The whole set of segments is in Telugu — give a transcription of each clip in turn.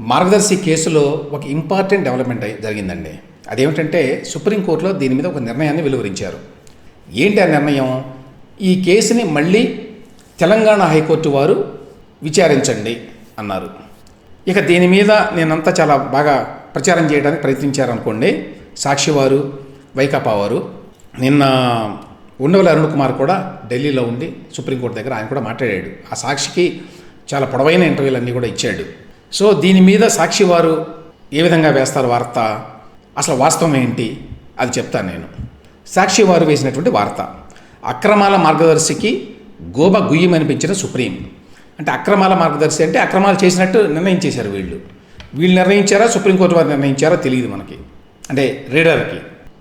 మార్గదర్శి కేసులో ఒక ఇంపార్టెంట్ డెవలప్మెంట్ జరిగిందండి. అదేమిటంటే సుప్రీంకోర్టులో దీని మీద ఒక నిర్ణయాన్ని వెలువరించారు. ఏంటి ఆ నిర్ణయం? ఈ కేసుని మళ్ళీ తెలంగాణ హైకోర్టు వారు విచారించండి అన్నారు. ఇక దీని మీద నేనంతా చాలా బాగా ప్రచారం చేయడానికి ప్రయత్నించారనుకోండి. సాక్షివారు వైకాపా వారు నిన్న ఉండవల్లి అరుణ్ కుమార్ కూడా ఢిల్లీలో ఉండి సుప్రీంకోర్టు దగ్గర ఆయన కూడా మాట్లాడాడు. ఆ సాక్షికి చాలా పొడవైన ఇంటర్వ్యూలు అన్నీ కూడా ఇచ్చాడు. సో దీని మీద సాక్షి వారు ఏ విధంగా వేస్తారు వార్త? అసలు వాస్తవం ఏంటి? అది చెప్తాను నేను. సాక్షి వారు వేసినటువంటి వార్త. అక్రమాల మార్గదర్శికి గోబ గుయ్యం అనిపించిన సుప్రీం. అంటే అక్రమాల మార్గదర్శి అంటే అక్రమాలు చేసినట్టు నిర్ణయించేశారు వీళ్ళు. వీళ్ళు నిర్ణయించారా? సుప్రీంకోర్టు వారు నిర్ణయించారా? తెలియదు మనకి. అంటే రీడర్కి.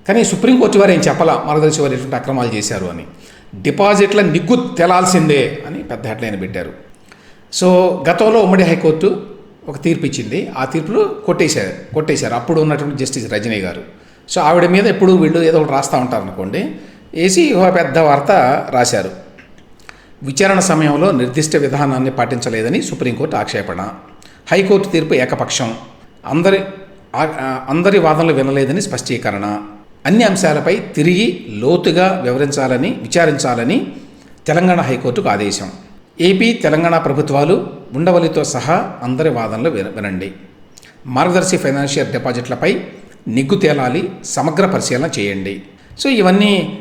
కానీ సుప్రీంకోర్టు వారు ఏం చెప్పాలా? మార్గదర్శి వారు ఎటువంటి అక్రమాలు చేశారు అని. డిపాజిట్ల నిగ్గు తెలాల్సిందే అని పెద్ద హెడ్లైన్ పెట్టారు. సో గతంలో ఉమ్మడి హైకోర్టు ఒక తీర్పు ఇచ్చింది. ఆ తీర్పులో కొట్టేశారు. కొట్టేశారు. అప్పుడు ఉన్నటువంటి జస్టిస్ రజనీ గారు. సో ఆవిడ మీద ఎప్పుడు వీళ్ళు ఏదో ఒకటి రాస్తూ ఉంటారు అనుకోండి వేసి ఒక పెద్ద వార్త రాశారు. విచారణ సమయంలో నిర్దిష్ట విధానాన్ని పాటించలేదని సుప్రీంకోర్టు ఆక్షేపణ. హైకోర్టు తీర్పు ఏకపక్షం. అందరి అందరి వాదనలు వినలేదని స్పష్టీకరణ. అన్ని అంశాలపై తిరిగి లోతుగా వివరించాలని విచారించాలని తెలంగాణ హైకోర్టుకు ఆదేశం. ఏపీ తెలంగాణ ప్రభుత్వాలు ఉండవల్లితో సహా అందరి వాదనలు విన- వినండి. మార్గదర్శి ఫైనాన్షియల్ డిపాజిట్లపై నిగ్గు తేలాలి సమగ్ర పరిశీలన చేయండి. సో ఇవన్నీ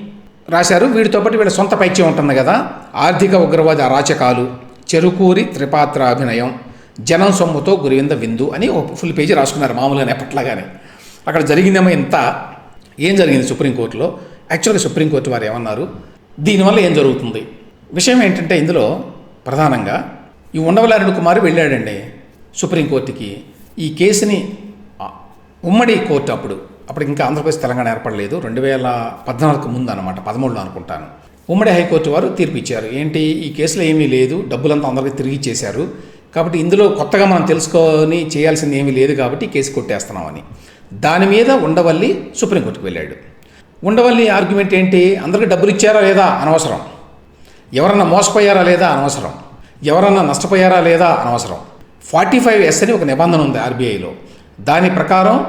రాశారు. వీటితో పాటు వీళ్ళ సొంత పైత్యం ఉంటుంది కదా. ఆర్థిక ఉగ్రవాద అరాచకాలు చెరుకూరి త్రిపాత్ర అభినయం జనం సొమ్ముతో గురివింద విందు అని ఒక ఫుల్ పేజీ రాసుకున్నారు మామూలుగా ఎప్పట్లాగానే. అక్కడ జరిగిందేమో ఇంత. ఏం జరిగింది సుప్రీంకోర్టులో? యాక్చువల్గా సుప్రీంకోర్టు వారు ఏమన్నారు? దీనివల్ల ఏం జరుగుతుంది? విషయం ఏంటంటే ఇందులో ప్రధానంగా ఈ ఉండవలారెడ్డి కుమార్ వెళ్ళాడండి సుప్రీంకోర్టుకి. ఈ కేసుని ఉమ్మడి కోర్టు అప్పుడు అప్పుడు ఇంకా ఆంధ్రప్రదేశ్ తెలంగాణ ఏర్పడలేదు రెండు వేల పద్నాలుగు ముందు అనమాట పదమూడులో అనుకుంటాను. ఉమ్మడి హైకోర్టు వారు తీర్పు ఇచ్చారు ఏంటి ఈ కేసులో ఏమీ లేదు డబ్బులంతా అందరికీ తిరిగి ఇచ్చేశారు. కాబట్టి ఇందులో కొత్తగా మనం తెలుసుకొని చేయాల్సింది ఏమీ లేదు కాబట్టి కేసు కొట్టేస్తున్నామని. దాని మీద ఉండవల్లి సుప్రీంకోర్టుకు వెళ్ళాడు. ఉండవల్లి ఆర్గ్యుమెంట్ ఏంటి? అందరికీ డబ్బులు ఇచ్చారా లేదా? అనవసరం. ఎవరన్నా మోసపోయారా లేదా అనవసరం. ఎవరన్నా నష్టపోయారా లేదా అనవసరం. ఫార్టీ ఫైవ్ ఎస్ అని ఒక నిబంధన ఉంది ఆర్బీఐలో. దాని ప్రకారం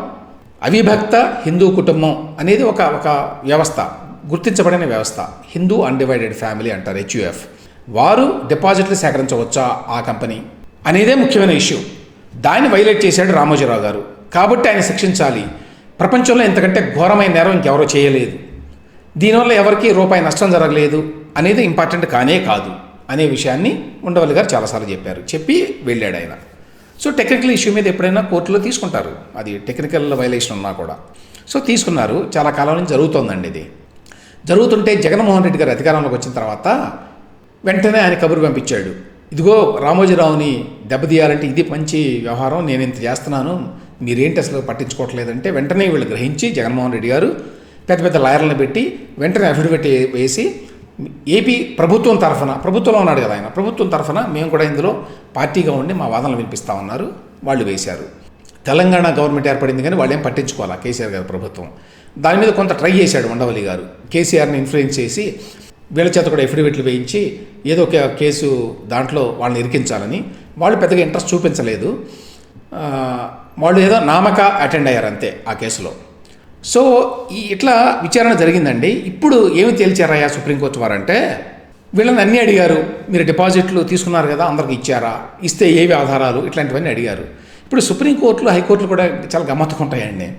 అవిభక్త హిందూ కుటుంబం అనేది ఒక ఒక వ్యవస్థ గుర్తించబడిన వ్యవస్థ. హిందూ అన్డివైడెడ్ ఫ్యామిలీ అంటారు హెచ్యుఎఫ్ వారు డిపాజిట్లు సేకరించవచ్చా ఆ కంపెనీ అనేదే ముఖ్యమైన ఇష్యూ. దాన్ని వైలేట్ చేశాడు రామోజీరావు గారు. కాబట్టి ఆయన శిక్షించాలి. ప్రపంచంలో ఇంతకంటే ఘోరమైన నేరం ఇంకెవరో చేయలేదు. దీనివల్ల ఎవరికీ రూపాయి నష్టం జరగలేదు. అనేది ఇంపార్టెంట్ కానే కాదు అనే విషయాన్ని ఉండవల్లి గారు చాలాసార్లు చెప్పారు. చెప్పి వెళ్ళాడు ఆయన. సో టెక్నికల్ ఇష్యూ మీద ఎప్పుడైనా కోర్టులో తీసుకుంటారు. అది టెక్నికల్ వైలేషన్ ఉన్నా కూడా. సో తీసుకున్నారు. చాలా కాలం నుంచి జరుగుతోందండి ఇది. జరుగుతుంటే జగన్మోహన్ రెడ్డి గారు అధికారంలోకి వచ్చిన తర్వాత వెంటనే ఆయన కబురు పంపించాడు. ఇదిగో రామోజీరావుని దెబ్బతీయాలంటే ఇది మంచి వ్యవహారం నేను ఇంత చేస్తున్నాను మీరేంటి అసలు పట్టించుకోవట్లేదంటే వెంటనే వీళ్ళు గ్రహించి జగన్మోహన్ రెడ్డి గారు పెద్ద పెద్ద లాయర్లను పెట్టి వెంటనే అఫిడవిట్ వేసి ఏపీ ప్రభుత్వం తరఫున ప్రభుత్వంలో ఉన్నాడు కదా ఆయన. ప్రభుత్వం తరఫున మేము కూడా ఇందులో పార్టీగా ఉండి మా వాదనలు వినిపిస్తా ఉన్నారు. వాళ్ళు వేశారు. తెలంగాణ గవర్నమెంట్ ఏర్పడింది కానీ వాళ్ళేం పట్టించుకోవాలా కేసీఆర్ గారి ప్రభుత్వం? దాని మీద కొంత ట్రై చేశాడు ఉండవల్లి గారు. కేసీఆర్ని ఇన్ఫ్లుయెన్స్ చేసి వీళ్ళ చేత కూడా ఎఫిడవిట్లు వేయించి ఏదో ఒక కేసు దాంట్లో వాళ్ళని ఇరికించాలని వాళ్ళు పెద్దగా ఇంట్రెస్ట్ చూపించలేదు. వాళ్ళు ఏదో నామక అటెండ్ అయ్యారు అంతే ఆ కేసులో. సో ఈ ఇట్లా విచారణ జరిగిందండి. ఇప్పుడు ఏమి తేల్చారయ్యా సుప్రీంకోర్టు వారంటే వీళ్ళని అన్నీ అడిగారు. మీరు డిపాజిట్లు తీసుకున్నారు కదా అందరికి ఇచ్చారా? ఇస్తే ఏవి ఆధారాలు? ఇట్లాంటివన్నీ అడిగారు. ఇప్పుడు సుప్రీంకోర్టులు హైకోర్టులు కూడా చాలా గమ్మత్తుగా ఉంటాయండి.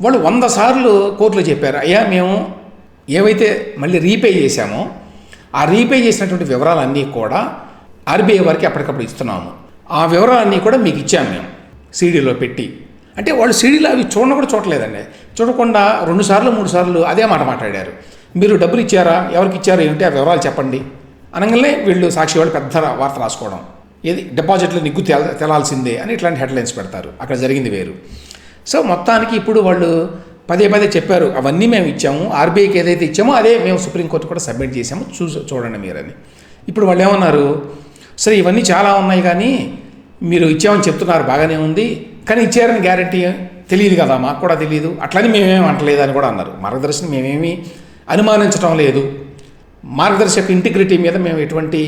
వాళ్ళు వంద సార్లు కోర్టులో చెప్పారు అయ్యా మేము ఏవైతే మళ్ళీ రీపే చేశామో ఆ రీపే చేసినటువంటి వివరాలన్నీ కూడా ఆర్బీఐ వారికి అప్పటికప్పుడు ఇస్తున్నాము. ఆ వివరాలన్నీ కూడా మీకు ఇచ్చాము మేము సీడీలో పెట్టి. అంటే వాళ్ళు సీడీలో అవి చూడడం కూడా చూడలేదండి చూడకుండా రెండు సార్లు మూడు సార్లు అదే మాట మాట్లాడారు. మీరు డబ్బులు ఇచ్చారా? ఎవరికి ఇచ్చారు? ఏమిటి? ఆ వివరాలు చెప్పండి. అనగానే వీళ్ళు సాక్షి వాళ్ళు పెద్ద వార్త రాసుకోవడం. ఏది? డిపాజిట్లు నిగ్గు తెల తెలాల్సిందే అని ఇట్లాంటి హెడ్లైన్స్ పెడతారు. అక్కడ జరిగింది వేరు. సో మొత్తానికి ఇప్పుడు వాళ్ళు పదే పదే చెప్పారు. అవన్నీ మేము ఇచ్చాము. ఆర్బీఐకి ఏదైతే ఇచ్చామో అదే మేము సుప్రీంకోర్టు కూడా సబ్మిట్ చేసాము చూ చూడండి మీరని. ఇప్పుడు వాళ్ళు ఏమన్నారు? సరే ఇవన్నీ చాలా ఉన్నాయి కానీ మీరు ఇచ్చామని చెప్తున్నారు. బాగానే ఉంది. కానీ ఇచ్చారని గ్యారంటీ తెలియదు కదా మాకు కూడా తెలియదు. అట్లని మేమేమి అంటలేదు అని కూడా అన్నారు. మార్గదర్శనం మేమేమి అనుమానించడం లేదు. మార్గదర్శక ఇంటిగ్రిటీ మీద మేము ఎటువంటి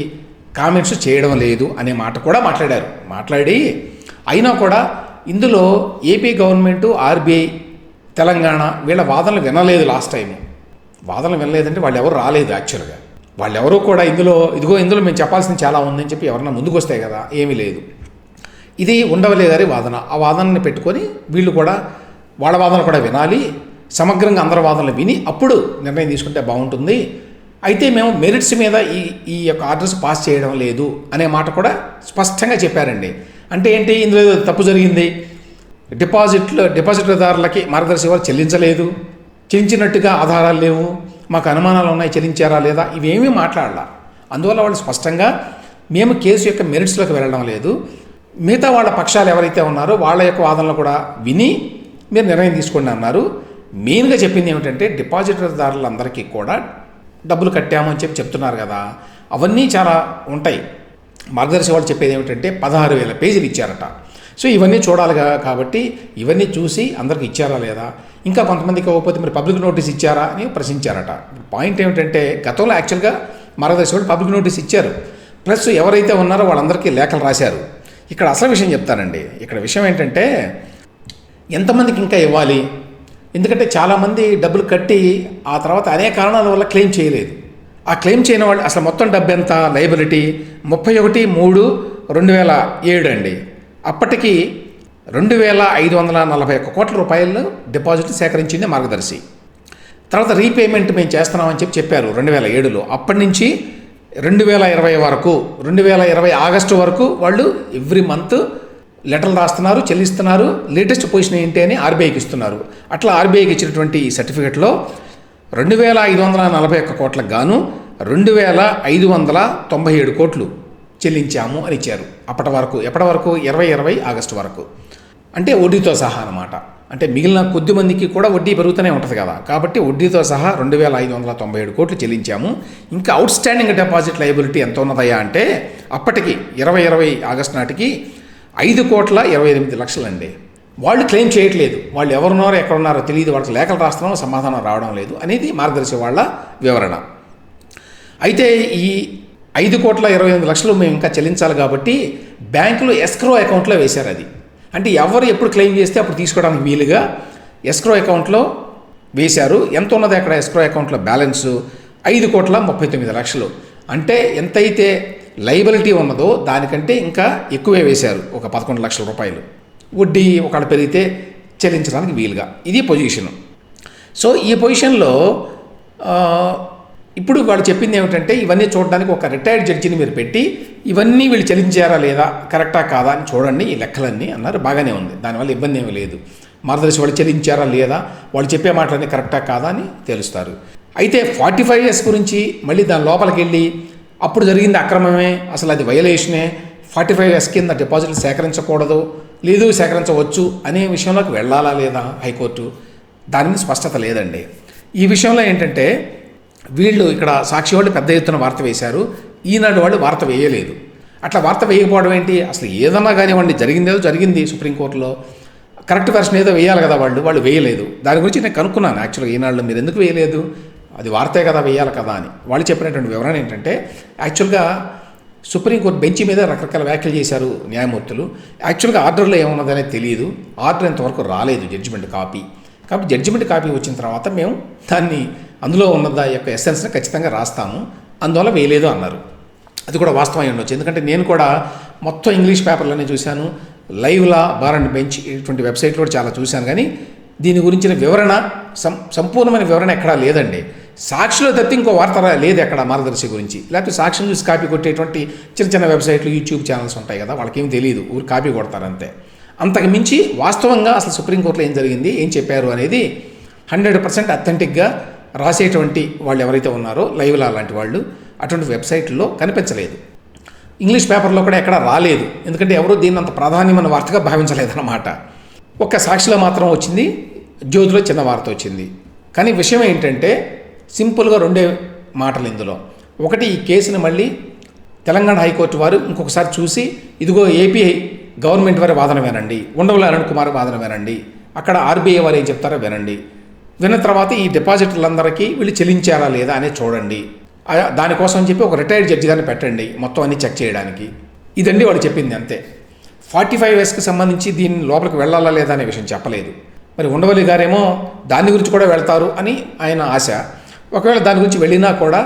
కామెంట్స్ చేయడం లేదు అనే మాట కూడా మాట్లాడారు. మాట్లాడి అయినా కూడా ఇందులో ఏపీ గవర్నమెంటు ఆర్బీఐ తెలంగాణ వీళ్ళ వాదనలు వినలేదు లాస్ట్ టైం వాదనలు వినలేదంటే వాళ్ళు ఎవరు రాలేదు యాక్చువల్గా వాళ్ళు ఎవరు కూడా ఇందులో ఇదిగో ఇందులో మేము చెప్పాల్సింది చాలా ఉందని చెప్పి ఎవరన్నా ముందుకు వస్తాయి కదా ఏమీ లేదు. ఇది ఉండవలే గారి వాదన. ఆ వాదనని పెట్టుకొని వీళ్ళు కూడా వాళ్ళ వాదన కూడా వినాలి సమగ్రంగా అందరి వాదనలు విని అప్పుడు నిర్ణయం తీసుకుంటే బాగుంటుంది. అయితే మేము మెరిట్స్ మీద ఈ ఈ యొక్క ఆర్డర్స్ పాస్ చేయడం లేదు అనే మాట కూడా స్పష్టంగా చెప్పారండి. అంటే ఏంటి? ఇందులో తప్పు జరిగింది. డిపాజిట్లు డిపాజిట్దారులకి మార్గదర్శకాలు చెల్లించలేదు. చెల్లించినట్టుగా ఆధారాలు లేవు. మాకు అనుమానాలు ఉన్నాయి చెల్లించారా లేదా? ఇవేమీ మాట్లాడాల. అందువల్ల వాళ్ళు స్పష్టంగా మేము కేసు యొక్క మెరిట్స్లోకి వెళ్ళడం లేదు. మిగతా వాళ్ళ పక్షాలు ఎవరైతే ఉన్నారో వాళ్ళ యొక్క వాదనలు కూడా విని మీరు నిర్ణయం తీసుకోండి అన్నారు. మెయిన్గా చెప్పింది ఏమిటంటే డిపాజిటర్దారులందరికీ కూడా డబ్బులు కట్టాము అని చెప్పి చెప్తున్నారు కదా. అవన్నీ చాలా ఉంటాయి. మార్గదర్శి వాళ్ళు చెప్పేది ఏమిటంటే పదహారు వేల పేజీలు ఇచ్చారట. సో ఇవన్నీ చూడాలి కాబట్టి ఇవన్నీ చూసి అందరికి ఇచ్చారా లేదా? ఇంకా కొంతమందికి ఇవ్వకపోతే మరి పబ్లిక్ నోటీస్ ఇచ్చారా అని ప్రశ్నించారట. పాయింట్ ఏమిటంటే గతంలో యాక్చువల్గా మార్గదర్శి వాళ్ళు పబ్లిక్ నోటీస్ ఇచ్చారు. ప్లస్ ఎవరైతే ఉన్నారో వాళ్ళందరికీ లేఖలు రాశారు. ఇక్కడ అసలు విషయం చెప్తానండి. ఇక్కడ విషయం ఏంటంటే ఎంతమందికి ఇంకా ఇవ్వాలి? ఎందుకంటే చాలామంది డబ్బులు కట్టి ఆ తర్వాత అనేక కారణాల వల్ల క్లెయిమ్ చేయలేదు. ఆ క్లెయిమ్ చేయని వాళ్ళు అసలు మొత్తం డబ్బు ఎంత? లైబిలిటీ ముప్పై ఒకటి మూడు రెండు వేల ఏడు అండి. అప్పటికి రెండు వేల ఐదు వందల నలభై ఒక్క కోట్ల రూపాయలు డిపాజిట్ సేకరించింది మార్గదర్శి. తర్వాత రీపేమెంట్ మేము చేస్తున్నామని చెప్పి చెప్పారు రెండు వేల ఏడులో. అప్పటి నుంచి రెండు వేల ఇరవై వరకు రెండు వేల ఇరవై ఆగస్టు వరకు వాళ్ళు ఎవ్రీ మంత్ లెటర్లు రాస్తున్నారు చెల్లిస్తున్నారు. లేటెస్ట్ పొజిషన్ ఏంటి అని ఆర్బీఐకి ఇస్తున్నారు. అట్లా ఆర్బీఐకి ఇచ్చినటువంటి ఈ సర్టిఫికెట్లో రెండు వేల ఐదు వందల నలభై ఒక్క కోట్లకు గాను రెండు వేల ఐదు వందల తొంభై ఏడు కోట్లు చెల్లించాము అని ఇచ్చారు. అప్పటి వరకు ఎప్పటి వరకు? ఇరవై ఇరవై ఆగస్టు వరకు. అంటే వడ్డీతో సహా అన్నమాట. అంటే మిగిలిన కొద్ది మందికి కూడా వడ్డీ పెరుగుతూనే ఉంటుంది కదా. కాబట్టి వడ్డీతో సహా రెండు వేల ఐదు వందల తొంభై ఏడు కోట్లు చెల్లించాము. ఇంకా అవుట్ స్టాండింగ్ డిపాజిట్ లయబిలిటీ ఎంత ఉన్నదయ్యా అంటే అప్పటికి ఇరవై ఇరవై ఆగస్టు నాటికి ఐదు కోట్ల ఇరవై ఎనిమిది లక్షలండి. వాళ్ళు క్లెయిమ్ చేయట్లేదు. వాళ్ళు ఎవరున్నారో ఎక్కడున్నారో తెలియదు. వాళ్ళకి లేఖలు రాస్తున్నామో సమాధానం రావడం లేదు అనేది మార్గదర్శి వాళ్ళ వివరణ. అయితే ఈ ఐదు కోట్ల ఇరవై ఎనిమిది లక్షలు మేము ఇంకా చెల్లించాలి కాబట్టి బ్యాంకులో ఎస్క్రో అకౌంట్లో వేశారు అది. అంటే ఎవరు ఎప్పుడు క్లెయిమ్ చేస్తే అప్పుడు తీసుకోవడానికి వీలుగా ఎస్క్రో అకౌంట్లో వేశారు. ఎంత ఉన్నది అక్కడ ఎస్క్రో అకౌంట్లో బ్యాలెన్స్ ఐదు కోట్ల ముప్పై తొమ్మిది లక్షలు. అంటే ఎంతైతే లైబిలిటీ ఉన్నదో దానికంటే ఇంకా ఎక్కువే వేశారు. ఒక పదకొండు లక్షల రూపాయలు. వడ్డీ ఒకళ్ళు పెరిగితే చెల్లించడానికి వీలుగా. ఇది పొజిషన్ సో ఈ పొజిషన్లో ఇప్పుడు వాళ్ళు చెప్పింది ఏమిటంటే ఇవన్నీ చూడడానికి ఒక రిటైర్డ్ జడ్జిని మీరు పెట్టి ఇవన్నీ వీళ్ళు చెల్లించారా లేదా కరెక్టా కాదా అని చూడండి ఈ లెక్కలన్నీ అన్నారు. బాగానే ఉంది. దానివల్ల ఇబ్బంది ఏమీ లేదు. మార్గదర్శి వాళ్ళు చెల్లించారా లేదా వాళ్ళు చెప్పే మాటలన్నీ కరెక్టా కాదా అని తెలుస్తారు. అయితే ఫార్టీ ఫైవ్ ఇయర్స్ గురించి మళ్ళీ దాని లోపలికి వెళ్ళి అప్పుడు జరిగింది అక్రమమే అసలు అది వయలేషనే ఫార్టీ ఫైవ్ ఇయర్స్ కింద డిపాజిట్లు సేకరించకూడదు లేదు సేకరించవచ్చు అనే విషయంలోకి వెళ్ళాలా లేదా హైకోర్టు? దాని మీద స్పష్టత లేదండి. ఈ విషయంలో ఏంటంటే వీళ్ళు ఇక్కడ సాక్షి వాళ్ళు పెద్ద ఎత్తున వార్త వేశారు. ఈనాడు వాళ్ళు వార్త వేయలేదు. అట్లా వార్త వేయకపోవడం ఏంటి? అసలు ఏదన్నా కానివ్వండి జరిగిందేదో జరిగింది సుప్రీంకోర్టులో కరెక్ట్ వెర్షన్ ఏదో వేయాలి కదా వాళ్ళు వాళ్ళు వేయలేదు. దాని గురించి నేను కనుక్కున్నాను యాక్చువల్గా ఈనాళ్ళు మీరు ఎందుకు వేయలేదు? అది వార్తే కదా వేయాలి కదా అని. వాళ్ళు చెప్పినటువంటి వివరణ ఏంటంటే యాక్చువల్గా సుప్రీంకోర్టు బెంచ్ మీద రకరకాల వ్యాఖ్యలు చేశారు న్యాయమూర్తులు. యాక్చువల్గా ఆర్డర్లో ఏమున్నదనే తెలియదు ఆర్డర్ ఇంతవరకు రాలేదు జడ్జిమెంట్ కాపీ. కాబట్టి జడ్జిమెంట్ కాపీ వచ్చిన తర్వాత మేము దాన్ని అందులో ఉన్నదా యొక్క ఎస్సెన్స్ని ఖచ్చితంగా రాస్తాము. అందువల్ల వేయలేదు అన్నారు. అది కూడా వాస్తవం ఉండొచ్చు. ఎందుకంటే నేను కూడా మొత్తం ఇంగ్లీష్ పేపర్లోనే చూశాను. లైవ్లా బార్ అండ్ బెంచ్ ఇటువంటి వెబ్సైట్లో కూడా చాలా చూశాను. కానీ దీని గురించిన వివరణ సం సంపూర్ణమైన వివరణ ఎక్కడా లేదండి. సాక్షిలో తప్పితే ఇంకో వార్త లేదు ఎక్కడ మార్గదర్శి గురించి. లేకపోతే సాక్షిని చూసి కాపీ కొట్టేటువంటి చిన్న చిన్న వెబ్సైట్లు యూట్యూబ్ ఛానల్స్ ఉంటాయి కదా వాళ్ళకేం తెలియదు ఊరు కాపీ కొడతారంతే. అంతకు మించి వాస్తవంగా అసలు సుప్రీంకోర్టులో ఏం జరిగింది ఏం చెప్పారు అనేది హండ్రెడ్ పర్సెంట్ అథెంటిక్గా రాసేటువంటి వాళ్ళు ఎవరైతే ఉన్నారో లైవ్లా లాంటి వాళ్ళు అటువంటి వెబ్సైట్లో కనిపించలేదు. ఇంగ్లీష్ పేపర్లో కూడా ఎక్కడ రాలేదు. ఎందుకంటే ఎవరు దీన్ని అంత ప్రాధాన్యమైన వార్తగా భావించలేదన్నమాట. ఒక్క సాక్షిలో మాత్రం వచ్చింది జ్యోతిలో చిన్న వార్త వచ్చింది. కానీ విషయం ఏంటంటే సింపుల్గా రెండే మాటలు ఇందులో. ఒకటి ఈ కేసుని మళ్ళీ తెలంగాణ హైకోర్టు వారు ఇంకొకసారి చూసి ఇదిగో ఏపీ గవర్నమెంట్ వారి వాదన వినండి ఉండవల్లి అరుణ్ కుమార్ వాదన వినండి అక్కడ ఆర్బీఐ వారు ఏం చెప్తారో వినండి. విన్న తర్వాత ఈ డిపాజిటర్లందరికీ వీళ్ళు చెల్లించారా లేదా అనేది చూడండి. దానికోసం చెప్పి ఒక రిటైర్డ్ జడ్జి గారిని పెట్టండి మొత్తం అన్ని చెక్ చేయడానికి. ఇదండి వాడు చెప్పింది అంతే. ఫార్టీ ఫైవ్ ఇయర్స్కి సంబంధించి దీని లోపలికి వెళ్ళాలా లేదా అనే విషయం చెప్పలేదు. మరి ఉండవల్లి గారేమో దాని గురించి కూడా వెళ్తారు అని ఆయన ఆశ. ఒకవేళ దాని గురించి వెళ్ళినా కూడా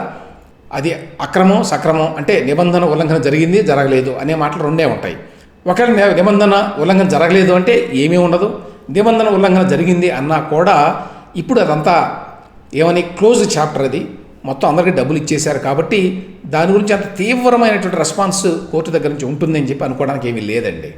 అది అక్రమం సక్రమం అంటే నిబంధన ఉల్లంఘన జరిగింది జరగలేదు అనే మాటలు రెండే ఉంటాయి. ఒకవేళ నిబంధన ఉల్లంఘన జరగలేదు అంటే ఏమీ ఉండదు. నిబంధన ఉల్లంఘన జరిగింది అన్నా కూడా ఇప్పుడు అదంతా ఏమని క్లోజ్ చాప్టర్ అది. మొత్తం అందరికీ డబ్బులు ఇచ్చేశారు కాబట్టి దాని గురించి అంత తీవ్రమైనటువంటి రెస్పాన్స్ కోర్టు దగ్గర నుంచి ఉంటుందని చెప్పి అనుకోవడానికి ఏమీ లేదండి.